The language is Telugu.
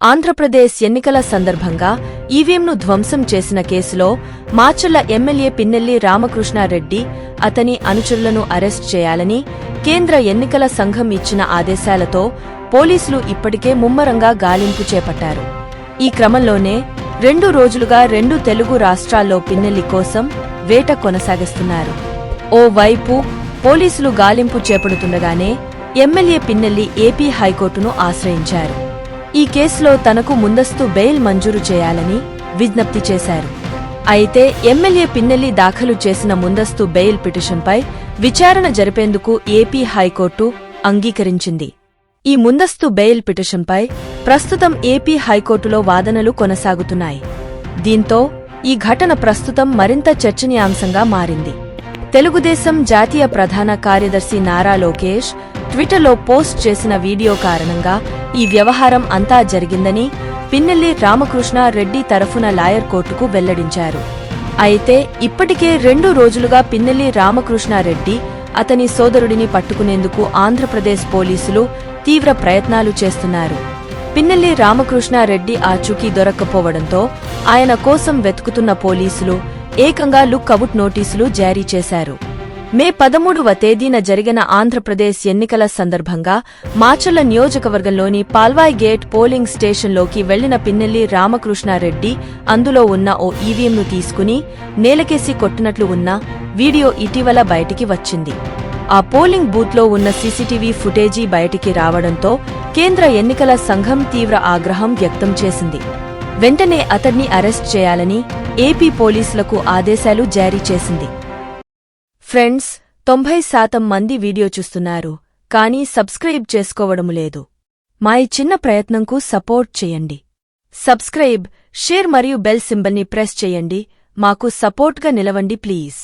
ఆంధ్రప్రదేశ్ ఎన్నికల సందర్భంగా ఈవీఎంను ధ్వంసం చేసిన కేసులో మాచర్ల ఎమ్మెల్యే పిన్నెల్లి రామకృష్ణారెడ్డి అతని అనుచరులను అరెస్ట్ చేయాలని కేంద్ర ఎన్నికల సంఘం ఇచ్చిన ఆదేశాలతో పోలీసులు ఇప్పటికే ముమ్మరంగా గాలింపు చేపట్టారు. ఈ క్రమంలోనే రెండు రోజులుగా రెండు తెలుగు రాష్ట్రాల్లో పిన్నెల్లి కోసం వేట కొనసాగిస్తున్నారు. ఓ వైపు పోలీసులు గాలింపు చేపడుతుండగానే ఎమ్మెల్యే పిన్నెల్లి ఏపీ హైకోర్టును ఆశ్రయించారు. ఈ కేసులో తనకు ముందస్తు బెయిల్ మంజూరు చేయాలని విజ్ఞప్తి చేశారు. అయితే ఎమ్మెల్యే పిన్నెల్లి దాఖలు చేసిన ముందస్తు బెయిల్ పిటిషన్పై విచారణ జరిపేందుకు ఏపీ హైకోర్టు అంగీకరించింది. ఈ ముందస్తు బెయిల్ పిటిషన్పై ప్రస్తుతం ఏపీ హైకోర్టులో వాదనలు కొనసాగుతున్నాయి. దీంతో ఈ ఘటన ప్రస్తుతం మరింత చర్చనీయాంశంగా మారింది. తెలుగుదేశం జాతీయ ప్రధాన కార్యదర్శి నారా లోకేష్ ట్విట్టర్లో పోస్ట్ చేసిన వీడియో కారణంగా ఈ వ్యవహారం అంతా జరిగిందని పిన్నెల్లి రామకృష్ణ రెడ్డి తరఫున లాయర్ కోర్టుకు వెల్లడించారు. అయితే ఇప్పటికే రెండు రోజులుగా పిన్నెల్లి రామకృష్ణారెడ్డి అతని సోదరుడిని పట్టుకునేందుకు ఆంధ్రప్రదేశ్ పోలీసులు తీవ్ర ప్రయత్నాలు చేస్తున్నారు. పిన్నెల్లి రామకృష్ణారెడ్డి ఆచూకీ దొరక్కపోవడంతో ఆయన కోసం వెతుకుతున్న పోలీసులు ఏకంగా లుక్ అవుట్ నోటీసులు జారీ చేశారు. మే పదమూడవ తేదీన జరిగిన ఆంధ్రప్రదేశ్ ఎన్నికల సందర్భంగా మాచర్ల నియోజకవర్గంలోని పాల్వాయ్ గేట్ పోలింగ్ స్టేషన్లోకి వెళ్ళిన పిన్నెల్లి రామకృష్ణారెడ్డి అందులో ఉన్న ఓ ఈవీఎంను తీసుకుని నేలకేసి కొట్టినట్లు ఉన్న వీడియో ఇటీవల బయటికి వచ్చింది. ఆ పోలింగ్ బూత్లో ఉన్న సీసీటీవీ ఫుటేజీ బయటికి రావడంతో కేంద్ర ఎన్నికల సంఘం తీవ్ర ఆగ్రహం వ్యక్తం చేసింది. వెంటనే అతడ్ని అరెస్ట్ చేయాలని ఏపీ పోలీసులకు ఆదేశాలు జారీ చేసింది. ఫ్రెండ్స్ తొంభై శాతం మంది వీడియో చూస్తున్నారు కానీ సబ్స్క్రైబ్ చేసుకోవడము లేదు. మా ఈ చిన్న ప్రయత్నంకు సపోర్ట్ చేయండి. సబ్స్క్రైబ్ షేర్ మరియు బెల్ సింబల్ని ప్రెస్ చేయండి. మాకు సపోర్ట్గా నిలవండి ప్లీజ్.